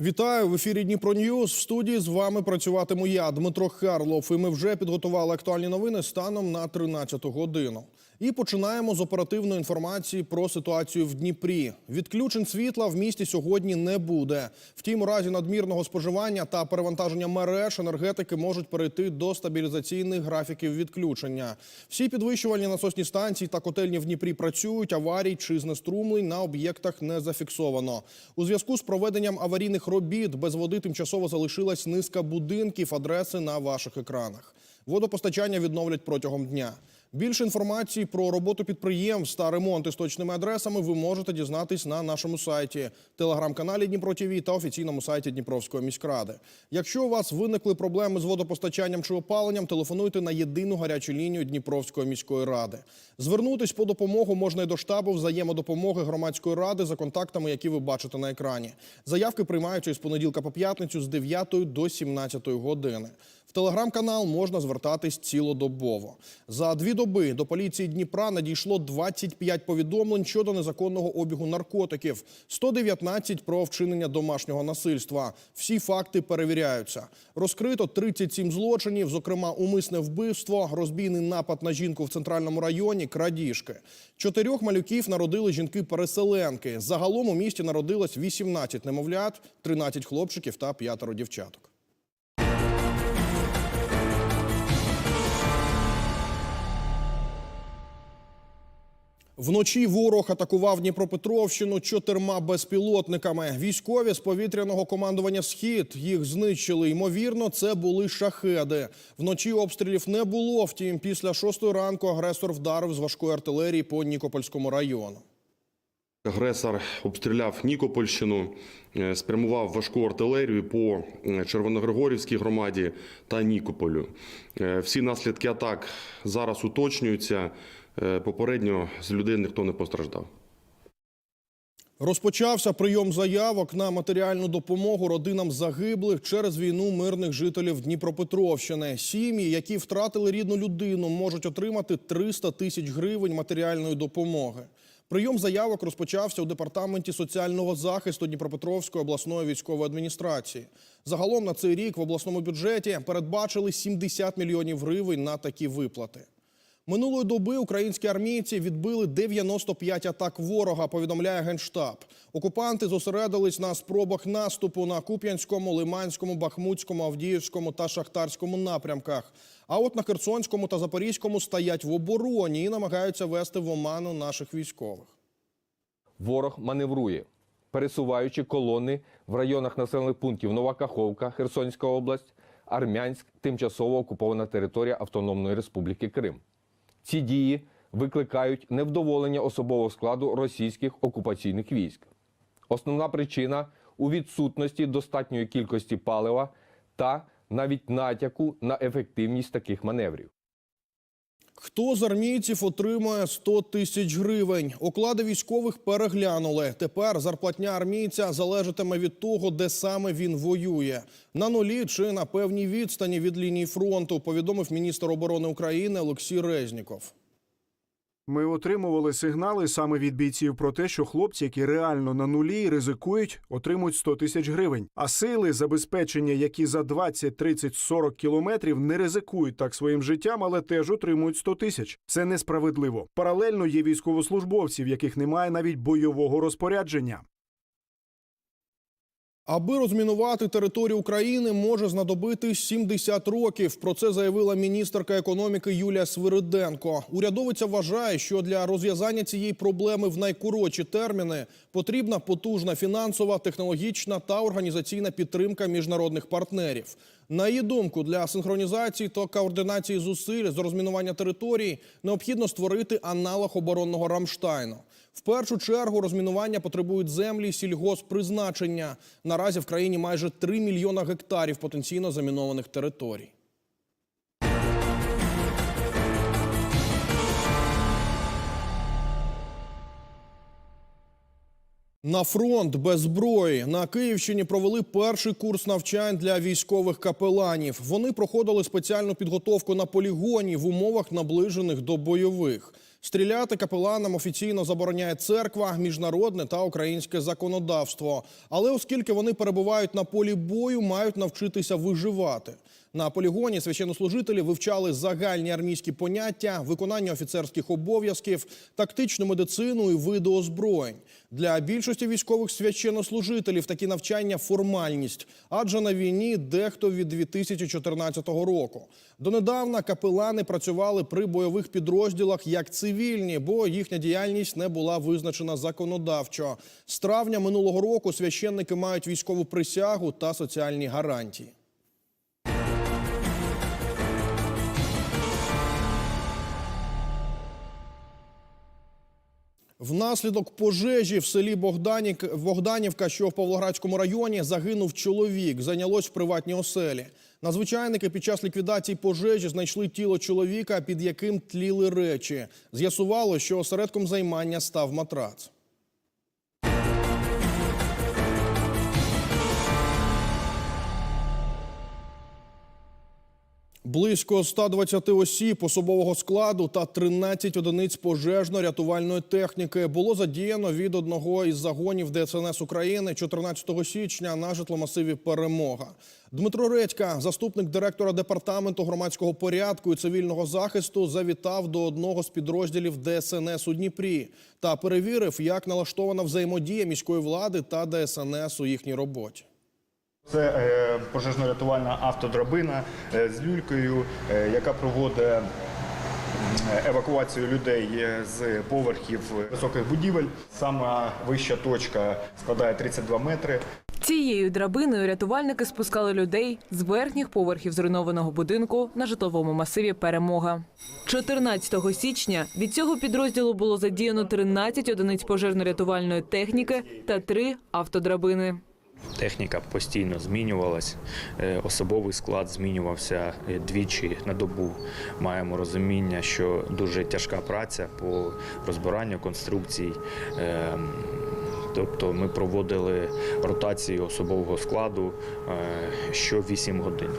Вітаю в ефірі Дніпро Ньюз. В студії з вами працюватиму я, Дмитро Харлов. І ми вже підготували актуальні новини станом на 13 годину. І починаємо з оперативної інформації про ситуацію в Дніпрі. Відключень світла в місті сьогодні не буде. Втім, у разі надмірного споживання та перевантаження мереж енергетики можуть перейти до стабілізаційних графіків відключення. Всі підвищувальні насосні станції та котельні в Дніпрі працюють. Аварій чи знеструмлень на об'єктах не зафіксовано. У зв'язку з проведенням аварійних робіт без води тимчасово залишилась низка будинків. Адреси на ваших екранах. Водопостачання відновлять протягом дня. Більше інформації про роботу підприємств та ремонти з точними адресами ви можете дізнатись на нашому сайті, телеграм-каналі Дніпро ТВ та офіційному сайті Дніпровської міськради. Якщо у вас виникли проблеми з водопостачанням чи опаленням, телефонуйте на єдину гарячу лінію Дніпровської міської ради. Звернутись по допомогу можна і до штабу взаємодопомоги громадської ради за контактами, які ви бачите на екрані. Заявки приймаються із понеділка по п'ятницю з 9 до 17 години. В телеграм-канал можна звертатись цілодобово. За дві доби до поліції Дніпра надійшло 25 повідомлень щодо незаконного обігу наркотиків, 119 про вчинення домашнього насильства. Всі факти перевіряються. Розкрито 37 злочинів, зокрема умисне вбивство, розбійний напад на жінку в центральному районі, крадіжки. Чотирьох малюків народили жінки-переселенки. Загалом у місті народилось 18 немовлят, 13 хлопчиків та п'ятеро дівчаток. Вночі ворог атакував Дніпропетровщину чотирма безпілотниками. Військові з повітряного командування Схід їх знищили. Ймовірно, це були шахеди. Вночі обстрілів не було. Втім, після шостої ранку агресор вдарив з важкої артилерії по Нікопольському району. Агресор обстріляв Нікопольщину, е, спрямував важку артилерію по е, Червоногригорівській громаді та Нікополю. Е, Всі наслідки атак зараз уточнюються. Е, Попередньо з людей ніхто не постраждав. Розпочався прийом заявок на матеріальну допомогу родинам загиблих через війну мирних жителів Дніпропетровщини. Сім'ї, які втратили рідну людину, можуть отримати 300 тисяч гривень матеріальної допомоги. Прийом заявок розпочався у департаменті соціального захисту Дніпропетровської обласної військової адміністрації. Загалом на цей рік в обласному бюджеті передбачили 70 мільйонів гривень на такі виплати. Минулої доби українські армійці відбили 95 атак ворога, повідомляє Генштаб. Окупанти зосередились на спробах наступу на Куп'янському, Лиманському, Бахмутському, Авдіївському та Шахтарському напрямках. А от на Херсонському та Запорізькому стоять в обороні і намагаються вести в оману наших військових. Ворог маневрує, пересуваючи колони в районах населених пунктів Нова Каховка, Херсонська область, Армянськ, тимчасово окупована територія Автономної Республіки Крим. Ці дії викликають невдоволення особового складу російських окупаційних військ. Основна причина у відсутності достатньої кількості палива та навіть натяку на ефективність таких маневрів. Хто з армійців отримує 100 тисяч гривень? Оклади військових переглянули. Тепер зарплатня армійця залежатиме від того, де саме він воює. На нулі чи на певній відстані від лінії фронту, повідомив міністр оборони України Олексій Резніков. Ми отримували сигнали саме від бійців про те, що хлопці, які реально на нулі ризикують, отримують 100 тисяч гривень. А сили забезпечення, які за 20, 30, 40 кілометрів не ризикують так своїм життям, але теж отримують 100 тисяч. Це несправедливо. Паралельно є військовослужбовці, в яких немає навіть бойового розпорядження. Аби розмінувати територію України, може знадобити 70 років. Про це заявила міністерка економіки Юлія Свириденко. Урядовиця вважає, що для розв'язання цієї проблеми в найкоротші терміни потрібна потужна фінансова, технологічна та організаційна підтримка міжнародних партнерів. На її думку, для синхронізації та координації зусиль з розмінування територій необхідно створити аналог оборонного Рамштайну. В першу чергу розмінування потребують землі сільгосппризначення. Наразі в країні майже 3 мільйона гектарів потенційно замінованих територій. На фронт без зброї на Київщині провели перший курс навчань для військових капеланів. Вони проходили спеціальну підготовку на полігоні в умовах наближених до бойових. Стріляти капеланам офіційно забороняє церква, міжнародне та українське законодавство. Але оскільки вони перебувають на полі бою, мають навчитися виживати. На полігоні священнослужителі вивчали загальні армійські поняття, виконання офіцерських обов'язків, тактичну медицину і види озброєнь. Для більшості військових священнослужителів такі навчання формальність, адже на війні дехто від 2014 року. Донедавна капелани працювали при бойових підрозділах як цивільні, бо їхня діяльність не була визначена законодавчо. З травня минулого року священники мають військову присягу та соціальні гарантії. Внаслідок пожежі в селі Богданівка, що в Павлоградському районі, загинув чоловік. Зайнялось в приватній оселі. Надзвичайники під час ліквідації пожежі знайшли тіло чоловіка, під яким тліли речі. З'ясувало, що осередком займання став матрац. Близько 120 осіб особового складу та 13 одиниць пожежно-рятувальної техніки було задіяно від одного із загонів ДСНС України 14 січня на житломасиві Перемога. Дмитро Редька, заступник директора департаменту громадського порядку і цивільного захисту, завітав до одного з підрозділів ДСНС у Дніпрі та перевірив, як налаштована взаємодія міської влади та ДСНС у їхній роботі. Це е, пожежно-рятувальна автодрабина е, з люлькою, е, яка проводить евакуацію людей з поверхів високих будівель. Сама вища точка складає 32 метри. Цією драбиною рятувальники спускали людей з верхніх поверхів зруйнованого будинку на житловому масиві Перемога. 14 січня від цього підрозділу було задіяно 13 одиниць пожежно-рятувальної техніки та 3 автодрабини. Техніка постійно змінювалась, е, особовий склад змінювався е, двічі на добу. Маємо розуміння, що дуже тяжка праця по розбиранню конструкцій. Е, Тобто ми проводили ротацію особового складу е, що 8 годин.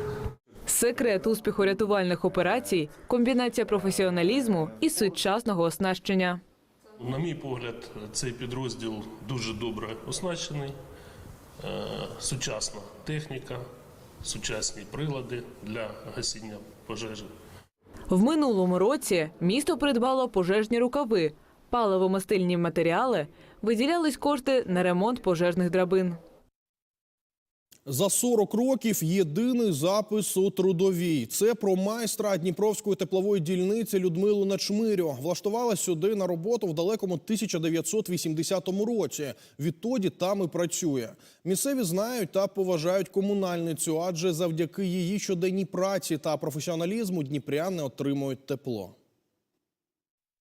Секрет успіху рятувальних операцій комбінація професіоналізму і сучасного оснащення. На мій погляд, цей підрозділ дуже добре оснащений, сучасна техніка, сучасні прилади для гасіння пожежі. В минулому році місто придбало пожежні рукави, паливомастильні матеріали, виділялись кошти на ремонт пожежних драбин. За 40 років єдиний запис у трудовій. Це про майстра Дніпровської теплової дільниці Людмилу Начмирю. Влаштувала сюди на роботу в далекому 1980 році. Відтоді там і працює. Місцеві знають та поважають комунальницю, адже завдяки її щоденній праці та професіоналізму дніпряни отримують тепло.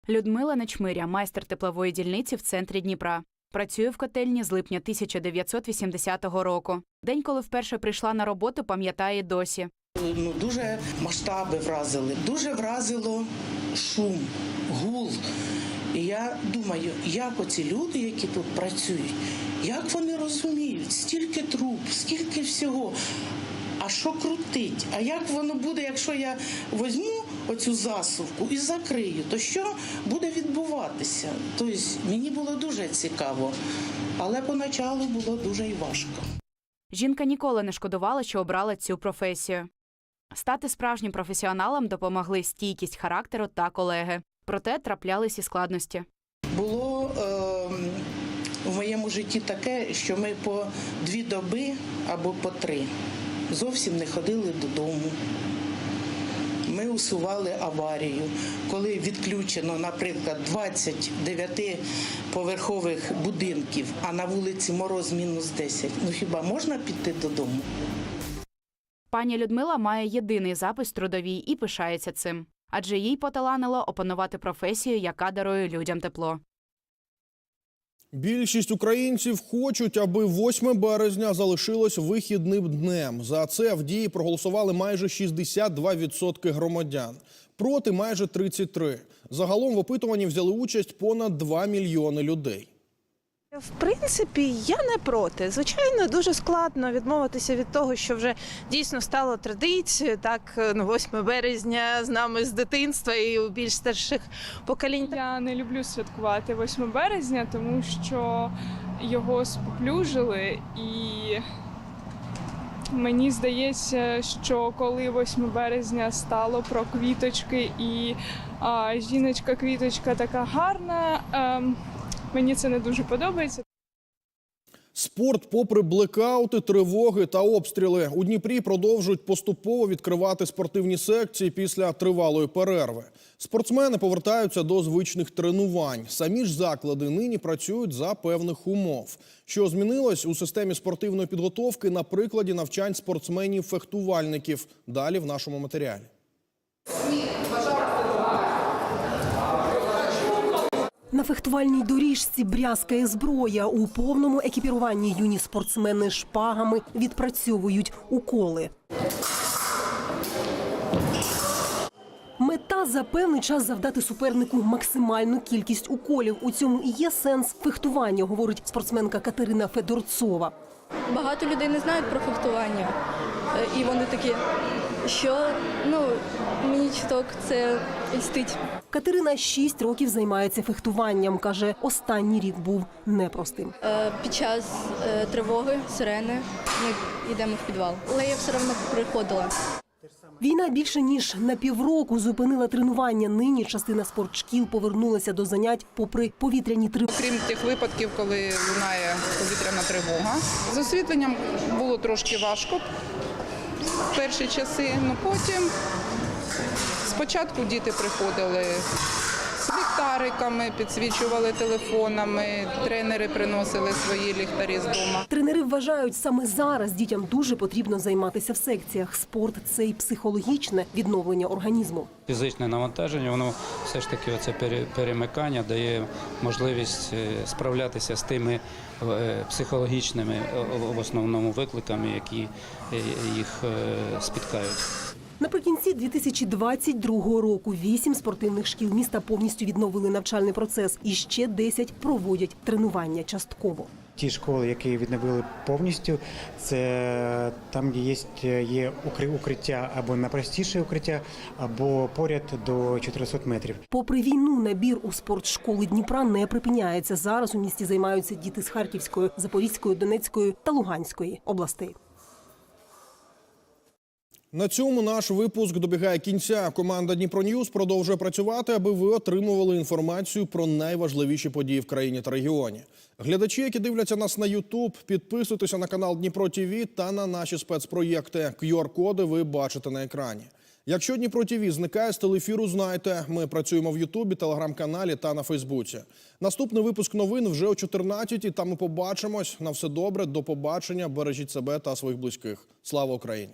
Людмила Нечмиря, майстер теплової дільниці в центрі Дніпра. Працює в котельні з липня 1980 року. День, коли вперше прийшла на роботу, пам'ятає досі. Ну, дуже масштаби вразили, дуже вразило шум, гул. І я думаю, як оці люди, які тут працюють, як вони розуміють, стільки труб, скільки всього. А що крутить? А як воно буде, якщо я візьму оцю засувку і закрию, то що буде відбуватися? Тобто мені було дуже цікаво, але поначалу було дуже і важко. Жінка ніколи не шкодувала, що обрала цю професію. Стати справжнім професіоналом допомогли стійкість характеру та колеги. Проте траплялись і складності. Було е, в моєму житті таке, що ми по дві доби або по три зовсім не ходили додому. Усували аварію. Коли відключено, наприклад, 29 поверхових будинків, а на вулиці мороз мінус 10, ну хіба можна піти додому? Пані Людмила має єдиний запис трудовій і пишається цим, адже їй поталанило опанувати професію, яка дарує людям тепло. Більшість українців хочуть, аби 8 березня залишилось вихідним днем. За це в дії проголосували майже 62% громадян. Проти майже 33%. Загалом в опитуванні взяли участь понад 2 мільйони людей. В принципі, я не проти. Звичайно, дуже складно відмовитися від того, що вже дійсно стало традицією. Так, ну 8 березня з нами з дитинства і у більш старших поколінь. Я не люблю святкувати 8 березня, тому що його споплюжили, і мені здається, що коли 8 березня стало про квіточки, і а, жіночка-квіточка така гарна, ем, мені це не дуже подобається. Спорт, попри блекаути, тривоги та обстріли, у Дніпрі продовжують поступово відкривати спортивні секції після тривалої перерви. Спортсмени повертаються до звичних тренувань. Самі ж заклади нині працюють за певних умов. Що змінилось у системі спортивної підготовки на прикладі навчань спортсменів-фехтувальників. Далі в нашому матеріалі. На фехтувальній доріжці брязкає зброя. У повному екіпіруванні юні спортсмени шпагами відпрацьовують уколи. Мета за певний час завдати супернику максимальну кількість уколів. У цьому і є сенс фехтування, говорить спортсменка Катерина Федорцова. Багато людей не знають про фехтування, Е, і вони такі, що ну мені чуток це льстить. Катерина шість років займається фехтуванням. каже, останній рік був непростим. Е, Під час е, тривоги, сирени, ми йдемо в підвал. Але я все одно приходила. Війна більше ніж на півроку зупинила тренування. Нині частина спортшкіл повернулася до занять попри повітряні тривоги. Крім тих випадків, коли лунає повітряна тривога. З освітленням було трошки важко в перші часи, ну потім спочатку діти приходили ліхтариками, підсвічували телефонами, тренери приносили свої ліхтарі з дому. Тренери вважають, саме зараз дітям дуже потрібно займатися в секціях. Спорт це й психологічне відновлення організму. Фізичне навантаження, воно все ж таки оце перемикання дає можливість е, справлятися з тими е, психологічними е, в основному викликами, які їх спіткають. Наприкінці 2022 року вісім спортивних шкіл міста повністю відновили навчальний процес, і ще 10 проводять тренування частково. Ті школи, які відновили повністю, це там, де є, є укри- укриття або найпростіше укриття, або поряд до 400 метрів. Попри війну, набір у спортшколи Дніпра не припиняється. Зараз у місті займаються діти з Харківської, Запорізької, Донецької та Луганської областей. На цьому наш випуск добігає кінця. Команда Дніпро Ньюз продовжує працювати, аби ви отримували інформацію про найважливіші події в країні та регіоні. Глядачі, які дивляться нас на YouTube, підписуйтеся на канал Дніпро ТІВІ та на наші спецпроєкти. QR-коди ви бачите на екрані. Якщо Дніпро ТІВІ зникає з телефіру, знайте, ми працюємо в Ютубі, телеграм-каналі та на Фейсбуці. Наступний випуск новин вже о 14 Там ми побачимось. На все добре, до побачення. Бережіть себе та своїх близьких. Слава Україні!